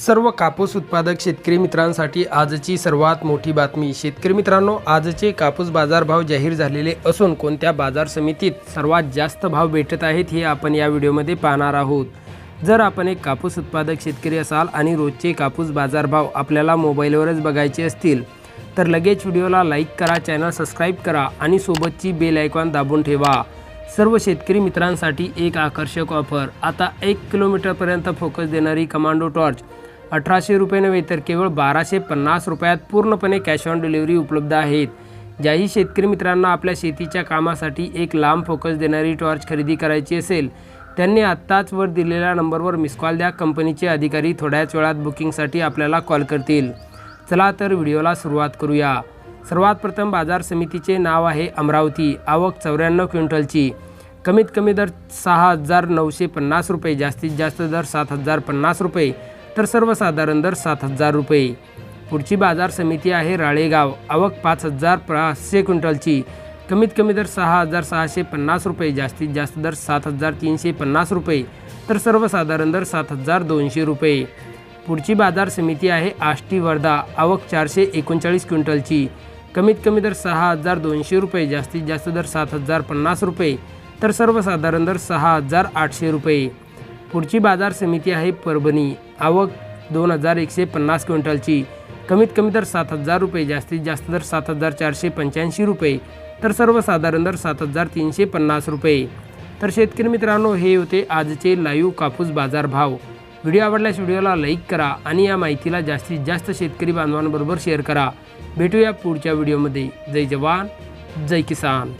सर्व कापूस उत्पादक शेतकरी मित्रांसाठी आजची सर्वात मोठी बातमी. शेतकरी मित्रांनो आजचे कापूस बाजारभाव जाहीर झालेले असून कोणत्या बाजार समितीत सर्वात जास्त भाव भेटत आहेत हे आपण या व्हिडिओमध्ये पाहणार आहोत. जर आपण एक कापूस उत्पादक शेतकरी असाल आणि रोजचे कापूस बाजारभाव आपल्याला मोबाईलवरच बघायचे असतील तर लगेच व्हिडिओला लाईक करा चॅनल सबस्क्राईब करा आणि सोबतची बेल आयकॉन दाबून ठेवा. सर्व शेतकरी मित्रांसाठी एक आकर्षक ऑफर. आता एक किलोमीटरपर्यंत फोकस देणारी कमांडो टॉर्च. अठराशे रुपये नव्हे तर केवळ बाराशे पन्नास रुपयात पूर्णपणे कॅश ऑन डिलिव्हरी उपलब्ध आहेत. ज्याही शेतकरी मित्रांना आपल्या शेतीच्या कामासाठी एक लांब फोकस देणारी टॉर्च खरेदी करायची असेल त्यांनी आत्ताच वर दिलेल्या नंबरवर मिस कॉल द्या. कंपनीचे अधिकारी थोड्याच वेळात बुकिंगसाठी आपल्याला कॉल करतील. चला तर व्हिडिओला सुरुवात करूया. सर्वात प्रथम बाजार समितीचे नाव आहे अमरावती आवक चौऱ्याण्णव क्विंटलची. कमीत कमी दर सहा हजार नऊशे पन्नास रुपये जास्तीत जास्त दर सात हजार पन्नास रुपये. तर सर्वसाधारण दर सात हजार रुपये. पुढची बाजार समिती आहे राळेगाव. आवक पाच हजार पाचशे क्विंटलची. कमीत कमी दर सहा हजार सहाशे पन्नास रुपये. जास्तीत जास्त दर सात हजार तीनशे पन्नास रुपये. तर सर्वसाधारण दर सात हजार दोनशे रुपये. पुढची बाजार समिती आहे आष्टी वर्धा आवक चारशे एकोणचाळीस क्विंटलची. कमीत कमी दर सहा हजार दोनशे रुपये. जास्तीत जास्त दर सात हजार पन्नास रुपये. तर सर्वसाधारण दर सहा हजार आठशे रुपये. पुढची बाजार समिती आहे परभणी. आवक दोन हजार एकशे पन्नास क्विंटलची. कमीत कमी दर सात हजार रुपये जास्तीत जास्त दर सात हजार चारशे पंच्याऐंशी रुपये तर सर्वसाधारण दर सात हजार तीनशे पन्नास रुपये. तर शेतकरी मित्रांनो हे होते आजचे लाईव्ह कापूस बाजार भाव व्हिडिओ आवडल्यास व्हिडिओला लाईक करा आणि या माहितीला जास्तीत जास्त शेतकरी बांधवांबरोबर शेअर करा. भेटूया पुढच्या व्हिडिओमध्ये. जय जवान जय किसान.